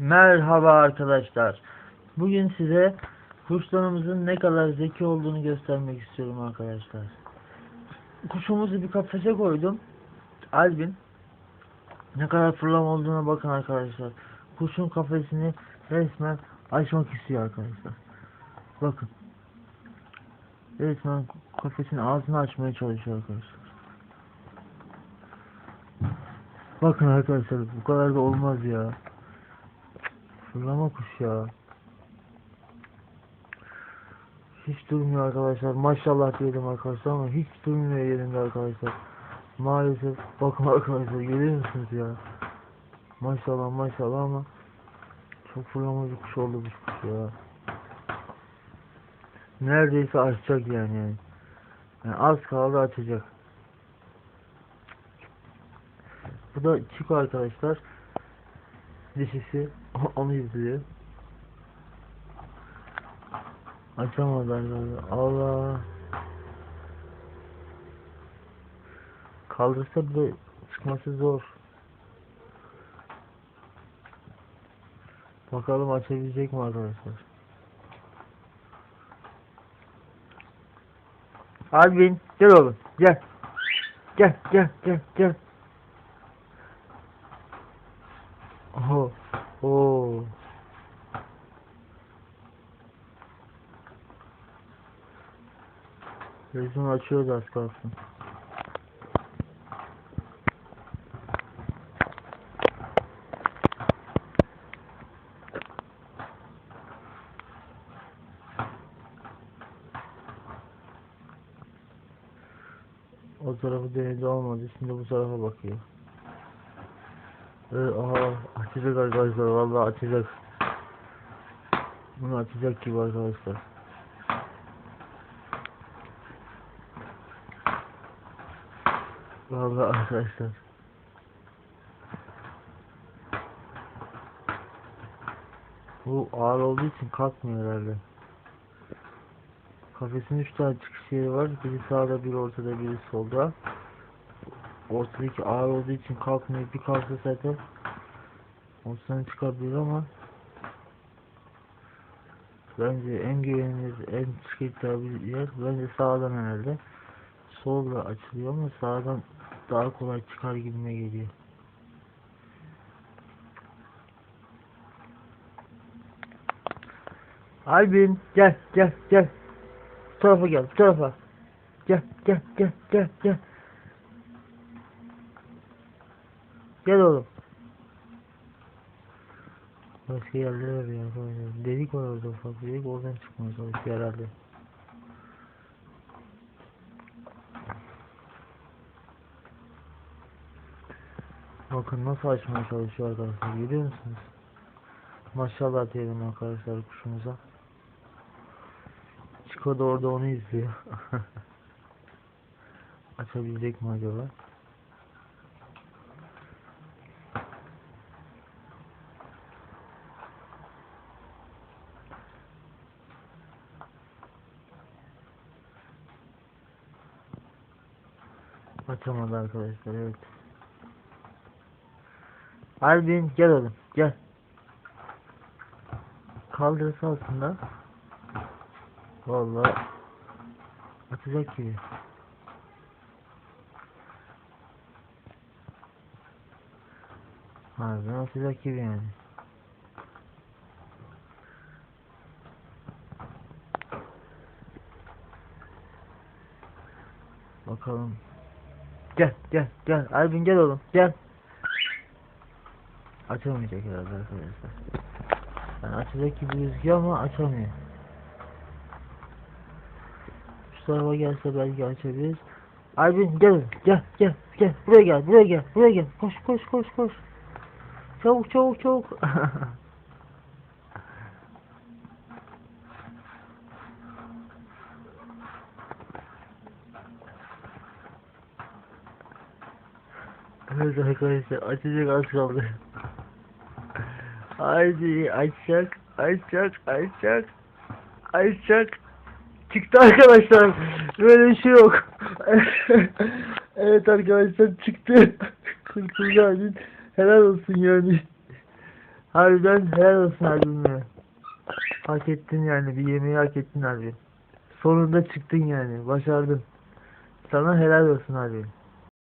Merhaba arkadaşlar. Bugün size kuşlarımızın ne kadar zeki olduğunu göstermek istiyorum arkadaşlar. Kuşumuzu bir kafese koydum. Albin. Ne kadar fırlama olduğuna bakın arkadaşlar. Kuşun kafesini resmen açmak istiyor arkadaşlar. Bakın. Resmen kafesin ağzını açmaya çalışıyor arkadaşlar. Bakın arkadaşlar bu kadar da olmaz ya. Fırlama kuş ya. Hiç durmuyor arkadaşlar. Maşallah diyelim arkadaşlar ama hiç durmuyor yerinde arkadaşlar. Maalesef bakın arkadaşlar görüyor musunuz ya? Maşallah maşallah ama çok fırlama bir kuş oldu bu kuş ya. Neredeyse açacak yani yani. Yani az kaldı açacak. Bu da Chico arkadaşlar. Dişisi onu izliyor. Arkadaşlar. Allah. Kaldırsa bile çıkması zor. Bakalım açabilecek mi arkadaşlar? Albin gel oğlum gel. Gel gel gel gel. Oho. Oo. Gözünü açıyordu az kalsın. O tarafı denedi olmadı. Şimdi bu tarafa bakıyor. Ee, aha açacak arkadaşlar. Vallahi açacak. Bunu açacak gibi arkadaşlar. Vallahi arkadaşlar. Bu ağır olduğu için kalkmıyor herhalde. Kafesin 3 tane çıkış yeri var. Biri sağda, biri ortada, biri solda. Ortadaki ağır olduğu için kalkmıyor. Bir kalksa zaten ortadan çıkabilir ama bence en güvenilir, en bir yer bence sağdan herhalde. Solla açılıyor ama sağdan daha kolay çıkar gibime geliyor. Albin gel gel gel. Bu tarafa gel bu tarafa. Gel gel gel gel gel. Gel oğlum. Başka yerlere var ya. Delik var orada ufak bir delik oradan çıkmaya çalışıyor herhalde. Bakın nasıl açmaya çalışıyor arkadaşlar görüyor musunuz? Maşallah diyelim arkadaşlar kuşumuza. Chico da orada onu izliyor. Açabilecek mi acaba? Açamadı arkadaşlar evet. Albin gel oğlum gel. Kaldırısı altında. Vallahi açacak gibi. Harbiden açacak gibi yani. Bakalım. Gel gel gel. Albin gel oğlum gel. Açamayacak herhalde arkadaşlar. Yani açacak gibi gözüküyor ama açamıyor. Şu tarafa gelse belki açabiliriz. Albin gel gel gel gel buraya gel buraya gel buraya gel koş koş koş koş. Çabuk çabuk çabuk. Evet arkadaşlar açacak az kaldı. Haydi açacak açacak açacak açacak. Çıktı arkadaşlar. Böyle bir şey yok. evet arkadaşlar çıktı. Kurtuldu Helal olsun yani. Harbiden helal olsun Albin be. Hak ettin yani bir yemeği hak ettin Albin. Sonunda çıktın yani başardın. Sana helal olsun Albin.